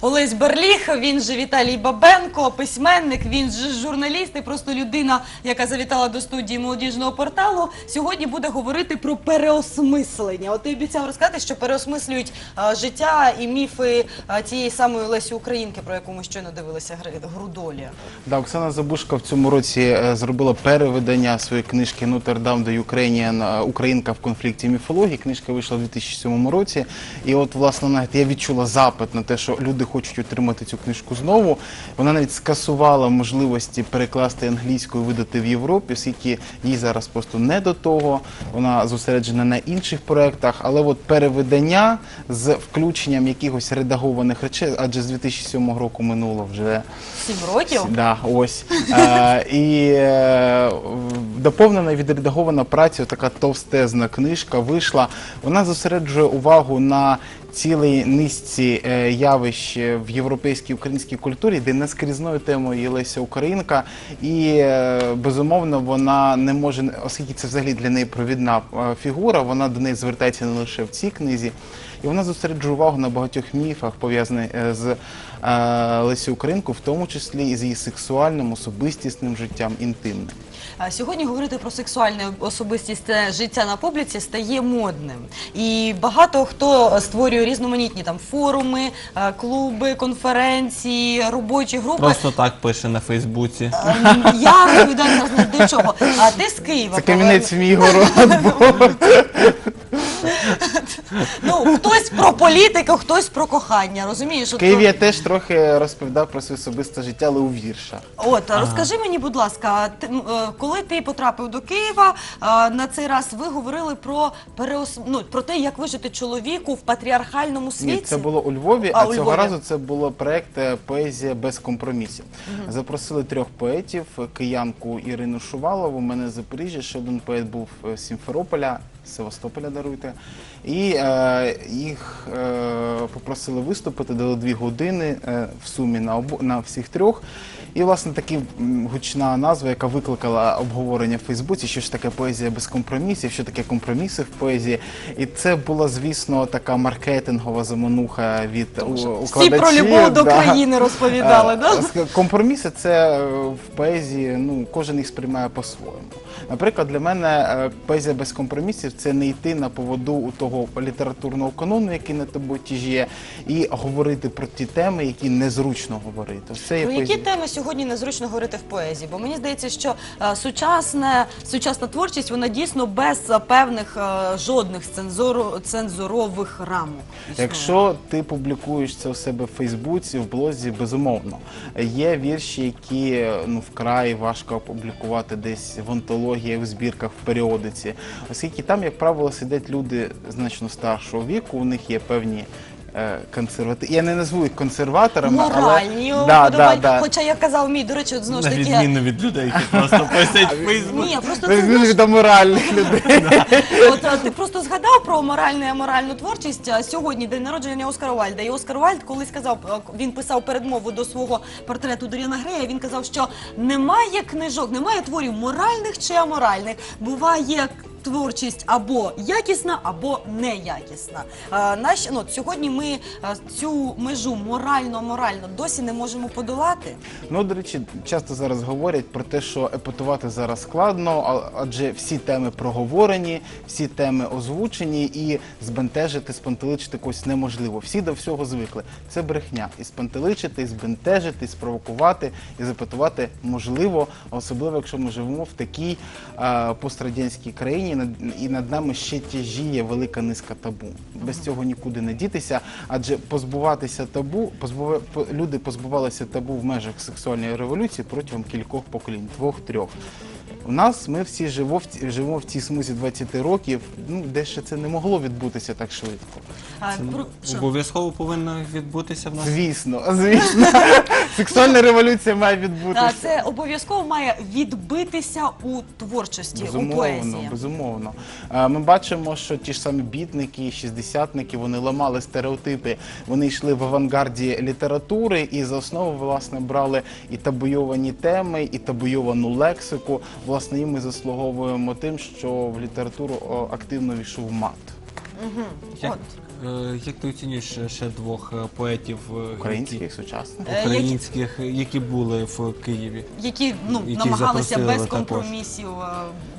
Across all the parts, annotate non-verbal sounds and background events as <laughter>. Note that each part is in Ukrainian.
Олесь Берліх, він же Віталій Бабенко, письменник, він же журналіст і просто людина, яка завітала до студії молодіжного порталу. Сьогодні буде говорити про переосмислення. От ти обіцяв розказати, що переосмислюють життя і міфи тієї самої Лесі Українки, про яку ми щойно дивилися гри- гру. Да, Оксана Забушка в цьому році е, зробила перевидання своєї книжки Нотр-Дам до Ukrainian, е, Українка в конфлікті міфології. Книжка вийшла у 2007 році. І от, власне, навіть я відчула запит на те, що люди хочуть отримати цю книжку знову. Вона навіть скасувала можливості перекласти англійською, видати в Європі, оскільки їй зараз просто не до того. Вона зосереджена на інших проєктах. Але от перевидання з включенням якихось редагованих речей, адже з 2007 року минуло вже. Сім років. Да, ось. Е, і е, доповнена і відредагована праця, така товстезна книжка вийшла. Вона зосереджує увагу на цілій низці е, явищ в європейській українській культурі, де наскрізною темою є Леся Українка. І е, безумовно вона не може, оскільки це взагалі для неї провідна е, фігура, вона до неї звертається не лише в цій книзі. І вона зосереджує увагу на багатьох міфах, пов'язаних е, з е, Лесі Українку, в тому числі і з її сексуальним, особистісним життям, інтимним. Сьогодні говорити про сексуальне особистісне життя на публіці стає модним. І багато хто створює різноманітні там форуми, е, клуби, конференції, робочі групи. Просто так пише на Фейсбуці. Я розповідаю зараз не до чого. А ти з Києва. Це камінець в мій город. <laughs> Ну, хтось про політику, хтось про кохання. Розумієш? В От, Києві я теж трохи розповідав про своє особисте життя, але у віршах. От розкажи мені, будь ласка, ти, м, е, коли ти потрапив до Києва, е, на цей раз ви говорили про переос... ну, про те, як вижити чоловіку в патріархальному світі. Ні, це було у Львові, А, а, у цього Львові. разу це було проект е, Поезія без компромісів. Запросили трьох поетів: киянку Ірину Шувалову, мене з Запоріжжя, ще один поет був е, з Сімферополя, з Севастополя даруйте. І е, їх е, попросили виступити, дали дві години е, в сумі на обо на всіх трьох. І, власне, така гучна назва, яка викликала обговорення в Фейсбуці, що ж таке поезія без компромісів, що таке компроміси в поезії. І це була, звісно, така маркетингова замануха від у- Всі про любов до да. країни розповідали, Е, да? Компроміси це е, в поезії, ну кожен їх сприймає по-своєму. Наприклад, для мене е, поезія без компромісів це не йти на поводу у того літературного канону, який на тобою тяжіє, і говорити про ті теми, які незручно говорити. Є Про які поезія. теми сьогодні незручно говорити в поезії? Бо мені здається, що е, сучасне, сучасна творчість вона дійсно без е, певних е, жодних цензуру, цензурових рамок. існує. Якщо ти публікуєш це у себе в Фейсбуці, в блозі, безумовно. Є вірші, які ну вкрай важко опублікувати десь в антологіях, в збірках, в періодиці, оскільки там, як правило, сидять люди значно старшого віку, у них є певні. Консервати... Я не назву їх консерваторами, Моральні але да, да, да. Хоча я казав мій, до речі, от знову ж На таки. відміну від людей, які просто писать в Фейсбуці. Ні, просто Ви це знаєте, до моральних людей. <laughs> От е, ти просто згадав про моральну і аморальну творчість. Сьогодні день народження Оскара Вальда. І Оскар Вальд колись сказав, е, він писав передмову до свого портрету Доріана Грея. Він казав, що немає книжок, немає творів моральних чи аморальних. Буває. Творчість або якісна, або неякісна. Е, наш, ну, сьогодні ми е, цю межу морально-морально досі не можемо подолати. Ну, до речі, часто зараз говорять про те, що епатувати зараз складно, а- адже всі теми проговорені, всі теми озвучені, і збентежити, спантеличити когось неможливо. Всі до всього звикли. Це брехня. І спантеличити, і збентежити, і спровокувати, і запитувати можливо, особливо, якщо ми живемо в такій а, пострадянській країні, над- і над нами ще тяжіє велика низка табу. Без цього нікуди не дітися, адже позбуватися табу, позбув... по- люди позбувалися табу в межах сексуальної революції протягом кількох поколінь, двох-трьох. У нас ми всі живо в ці- живемо в цій смузі 20 років, ну де ще це не могло відбутися так швидко. А, про- що? Обов'язково повинно відбутися в нас. Звісно, звісно. <laughs> Сексуальна революція має відбутися. Та, це обов'язково має відбитися у творчості, у Безумовно, поезії. безумовно. Е, Ми бачимо, що ті ж самі бітники, шістдесятники, вони ламали стереотипи, вони йшли в авангарді літератури і за основу власне брали і табуйовані теми, і табуйовану лексику. Власне, і ми заслуговуємо тим, що в літературу о, активно війшов мат. Як, От. Е, Як ти оцінюєш ще двох е, поетів е, Українських, які- сучасних. Е, які- українських, які були в Києві? які ну Яких намагалися запросили без також. компромісів е,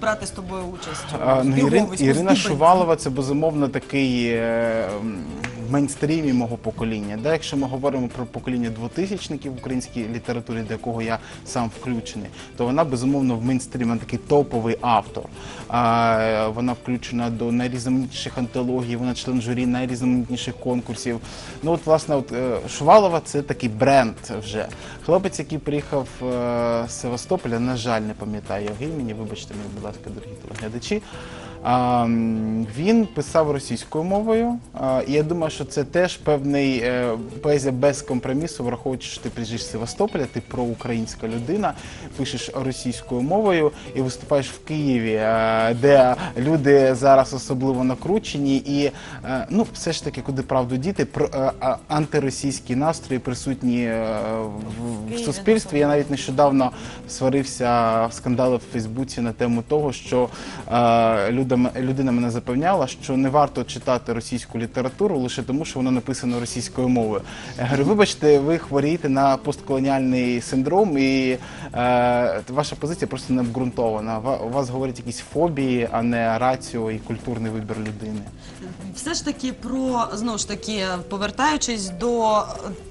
брати з тобою участь. А, ну, Ірин, Ірина. Шувалова це безумовно такий е, м, мейнстрімі мого покоління. Да, якщо ми говоримо про покоління двотисячників в українській літературі, до якого я сам включений, то вона безумовно в мейнстрімі такий топовий автор. А, вона включена до найрізноманітніших антологій, вона член журі найрізноманітніших конкурсів. Ну от власне, от е, Шувалова це такий бренд вже. Хлопець, який приїхав е, з Севастополя, на жаль, не пам'ятаю його імені, вибачте мені, будь ласка, дорогі телеглядачі. Він писав російською мовою, і я думаю, що це теж певний е, поезія без компромісу, враховуючи, що ти приїжджаєш з Севастополя, ти проукраїнська людина, пишеш російською мовою і виступаєш в Києві, е, де люди зараз особливо накручені, і е, ну, все ж таки, куди правду діти, антиросійські настрої присутні в, в суспільстві. Я навіть нещодавно сварився в скандали в Фейсбуці на тему того, що люда, м- людина мене запевняла, що не варто читати російську літературу лише тому, що вона написана російською мовою. Я говорю, вибачте, ви хворієте на постколоніальний синдром, і е, ваша позиція просто не обґрунтована. Ва- У вас говорять якісь фобії, а не раціо і культурний вибір людини. Все ж таки про знову ж таки, повертаючись до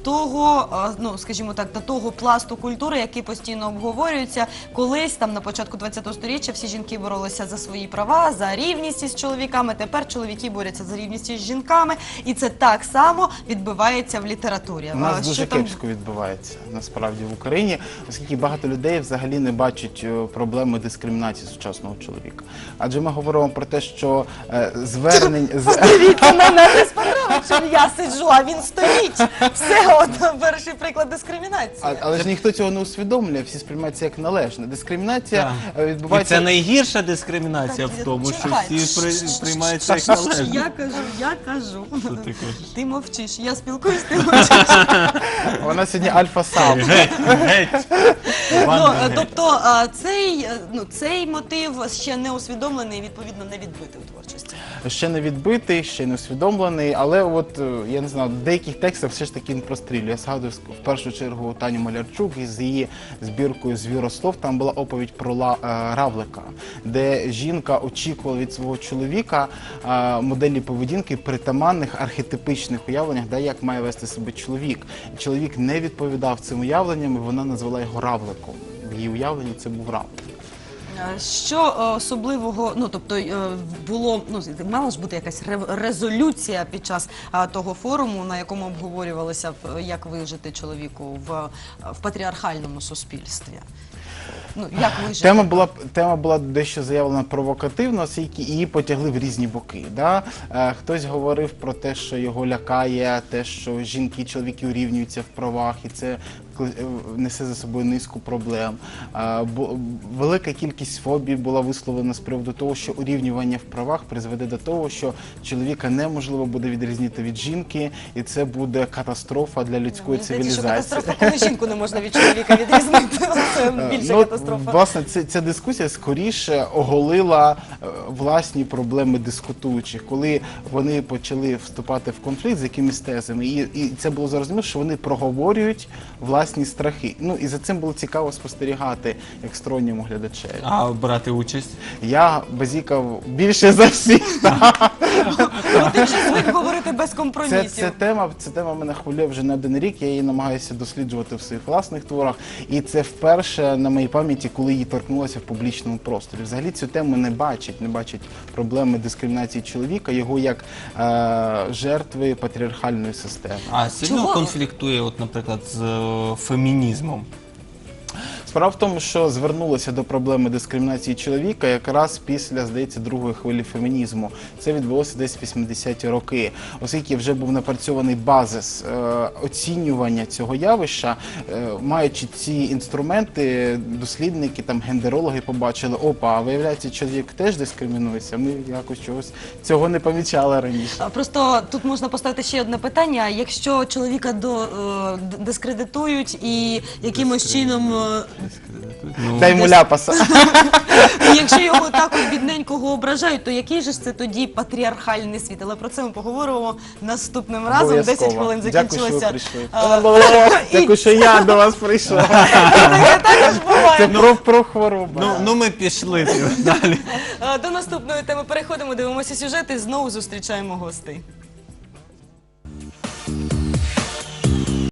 того, е, ну скажімо так, до того пласту культури, який постійно обговорюється, колись там на початку ХХ століття всі жінки боролися за свої права, за рівність із чоловіками. Тепер чоловіки борються за рівність із жінками, і це так само відбувається в літературі. У нас дуже там- кепсько відбувається насправді в Україні, оскільки багато людей взагалі не бачать е, проблеми дискримінації сучасного чоловіка. Адже ми говоримо про те, що е, звернень з Дивіться на мене я сиджу, а він стоїть. Все, от перший приклад дискримінації. А- але ж ніхто цього не усвідомлює, всі сприймають це як належне. Дискримінація Так. е, І відбувається це найгірша дискримінація Так, в тому, що всі при, приймають це як належне. Я кажу, я кажу. Що ти кажеш? Ти мовчиш, я спілкуюсь, ти мовчиш. <laughs> вона сьогодні альфа сам. Геть, геть. Ну, Банда е, геть. тобто а, цей, е, ну, цей мотив ще не усвідомлений і відповідно не відбитий у творчості. ще не відбитий, ще не усвідомлений, але от е, я не знаю, в деяких текстах все ж таки він прострілює. Я згадую в першу чергу Таню Малярчук із її збіркою Звірослов. Там була оповідь про Ла- е, Равлика, де жінка очікувала від свого чоловіка моделі поведінки притаманних архетипичних уявленнях, де як має вести себе чоловік. Чоловік не відповідав цим уявленням, і вона назвала його Равликом. В її уявленні це був Равлик. Е, Що е, особливого, ну тобто е, було ну мала ж бути якась ре- резолюція під час того форуму, на якому обговорювалося як вижити чоловіку в, в патріархальному суспільстві. Ну як вижити? Тема була тема була дещо заявлена провокативно, оскільки її потягли в різні боки. Да? Е, хтось говорив про те, що його лякає, те, що жінки і чоловіки урівнюються в правах, і це е, несе за собою низку проблем. Е, бу- велика кількість фобій була висловлена з приводу того, що урівнювання в правах призведе до того, що чоловіка неможливо буде відрізнити від жінки, і це буде катастрофа для людської Мені здається, що цивілізації. катастрофа, коли жінку не можна від чоловіка <laughs> відрізнити. Це більша Ну, катастрофа. Власне, ця, ця дискусія скоріше оголила е, власні проблеми дискутуючих, коли вони почали вступати в конфлікт з якимись тезами, і, і це було зрозуміло, що вони проговорюють власні страхи. Ну і за цим було цікаво спостерігати як сторонньому глядачеві. А брати участь? Я базікав більше за всіх. Ну, <laughs> ти вже звик говорити без Це, компромісів. це тема, ця тема мене хвилює вже не один рік. Я її намагаюся досліджувати в своїх власних творах. І це вперше на моїй пам'яті, коли її торкнулося в публічному просторі. Взагалі цю тему не бачить, не бачить проблеми дискримінації чоловіка, його як е, жертви патріархальної системи. А сильно Чого? конфліктує, от, наприклад, з е, фемінізмом. Справа в тому, що звернулося до проблеми дискримінації чоловіка якраз після, здається, другої хвилі фемінізму. Це відбулося десь в 80-ті роки, оскільки вже був напрацьований базис е, оцінювання цього явища, е, маючи ці інструменти, дослідники, там гендерологи побачили, опа, а виявляється, чоловік теж дискримінується. Ми якось чогось цього не помічали раніше. Просто тут можна поставити ще одне питання. Якщо чоловіка до, е, дискредитують і якимось чином Ну, Дай йому ляпаса. <laughs> Якщо його так от бідненького ображають, то який же ж це тоді патріархальний світ? Але про це ми поговоримо наступним разом. 10 хвилин Дякую, що ви закінчилося. прийшли. <laughs> Дякую, що я до вас <laughs> також буває. Це про, про хворобу. Ну, ну ми пішли далі. До наступної теми переходимо, дивимося сюжет і знову зустрічаємо гостей.